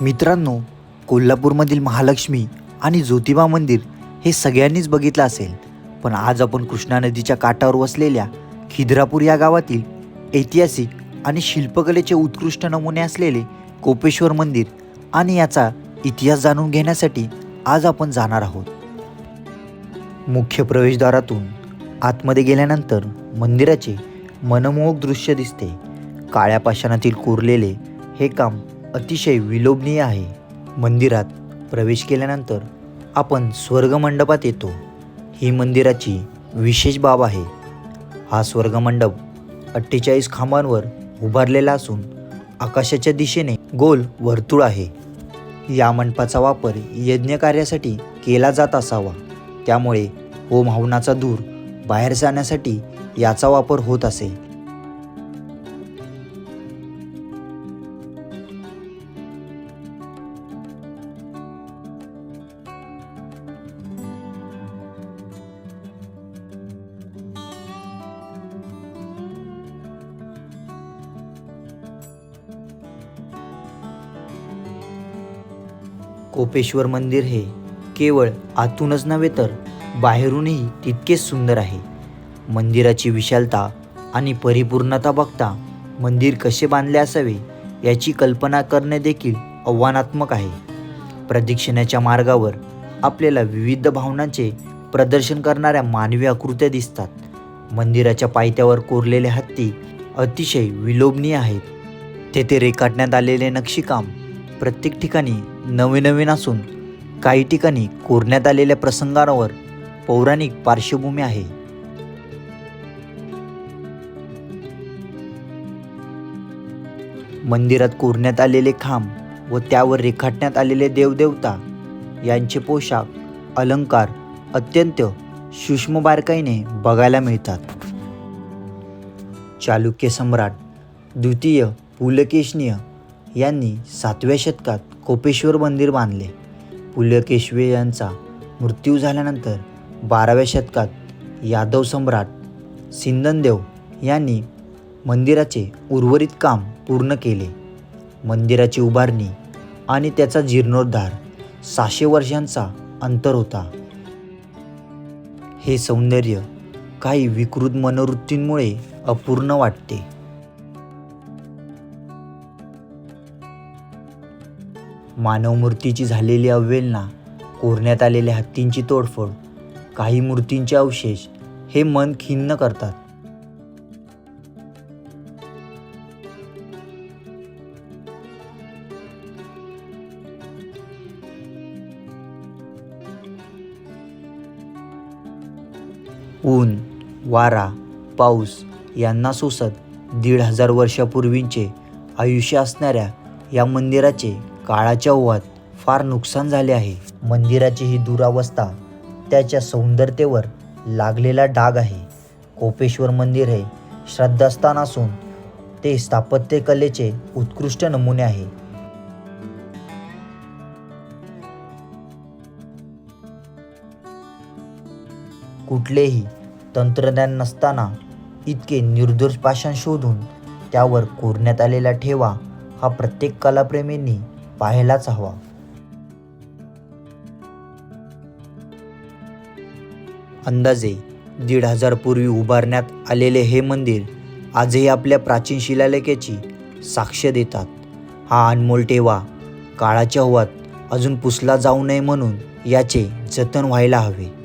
मित्रांनो कोल्हापूरमधील महालक्ष्मी आणि ज्योतिबा मंदिर हे सगळ्यांनीच बघितलं असेल. पण आज आपण कृष्णा नदीच्या काठावर वसलेल्या खिद्रापूर या गावातील ऐतिहासिक आणि शिल्पकलेचे उत्कृष्ट नमुने असलेले कोपेश्वर मंदिर आणि याचा इतिहास जाणून घेण्यासाठी आज आपण जाणार आहोत. मुख्य प्रवेशद्वारातून आतमध्ये गेल्यानंतर मंदिराचे मनमोहक दृश्य दिसते. काळ्या पाषाणातील कोरलेले हे काम अतिशय विलोभनीय आहे. मंदिरात प्रवेश केल्यानंतर आपण स्वर्गमंडपात येतो. ही मंदिराची विशेष बाब आहे. हा स्वर्गमंडप अठ्ठेचाळीस खांबांवर उभारलेला असून आकाशाच्या दिशेने गोल वर्तुळ आहे. या मंडपाचा वापर यज्ञ कार्यासाठी केला जात असावा. त्यामुळे होम हवनाचा धूर बाहेर जाण्यासाठी याचा वापर होत असे. कोपेश्वर मंदिर हे केवळ आतूनच नव्हे तर बाहेरूनही तितकेच सुंदर आहे. मंदिराची विशालता आणि परिपूर्णता बघता मंदिर कसे बांधले असावे याची कल्पना करणे देखील आव्हानात्मक आहे. प्रदक्षिणाच्या मार्गावर आपल्याला विविध भावनांचे प्रदर्शन करणाऱ्या मानवी आकृत्या दिसतात. मंदिराच्या पायथ्यावर कोरलेले हत्ती अतिशय विलोभनीय आहेत. तेथे रेखाटण्यात आलेले नक्षीकाम प्रत्येक ठिकाणी नवीन नवीन असून काही ठिकाणी कोरण्यात आलेल्या प्रसंगांवर पौराणिक पार्श्वभूमी आहे. मंदिरात कोरण्यात आलेले खांब व त्यावर रेखाटण्यात आलेले देवदेवता यांचे पोशाख अलंकार अत्यंत सूक्ष्म बारकाईने बघायला मिळतात. चालुक्य सम्राट द्वितीय पुलकेशनीय यांनी सातव्या शतकात कोपेश्वर मंदिर बांधले. पुलकेशवे यांचा मृत्यू झाल्यानंतर बाराव्या शतकात यादव सम्राट सिंदनदेव यांनी मंदिराचे उर्वरित काम पूर्ण केले. मंदिराची उभारणी आणि त्याचा जीर्णोद्धार सहाशे वर्षांचा अंतर होता. हे सौंदर्य काही विकृत मनोवृत्तींमुळे अपूर्ण वाटते. मानवमूर्तीची झालेली अवहेलना कोरण्यात आलेल्या हत्तींची तोडफोड काही मूर्तींचे अवशेष हे मन खिन्न करतात. ऊन वारा पाऊस यांना सोसत दीड हजार वर्षापूर्वींचे आयुष्य असणाऱ्या या मंदिराचे काळाच्या ओवात फार नुकसान झाले आहे. मंदिराची ही दुरावस्था त्याच्या सौंदर्यतेवर लागलेला डाग आहे. कोपेश्वर मंदिर हे श्रद्धास्थान असून ते स्थापत्यकलेचे उत्कृष्ट नमुने आहे. कुठलेही तंत्रज्ञान नसताना इतके निर्दोष पाषाण शोधून त्यावर कोरण्यात आलेला ठेवा हा प्रत्येक कलाप्रेमींनी पाहायलाच हवा. अंदाजे दीड हजार पूर्वी उभारण्यात आलेले हे मंदिर आजही आपल्या प्राचीन शिलालेखाची साक्ष देतात. हा अनमोल ठेवा काळाच्या हवात अजून पुसला जाऊ नये म्हणून याचे जतन व्हायला हवे.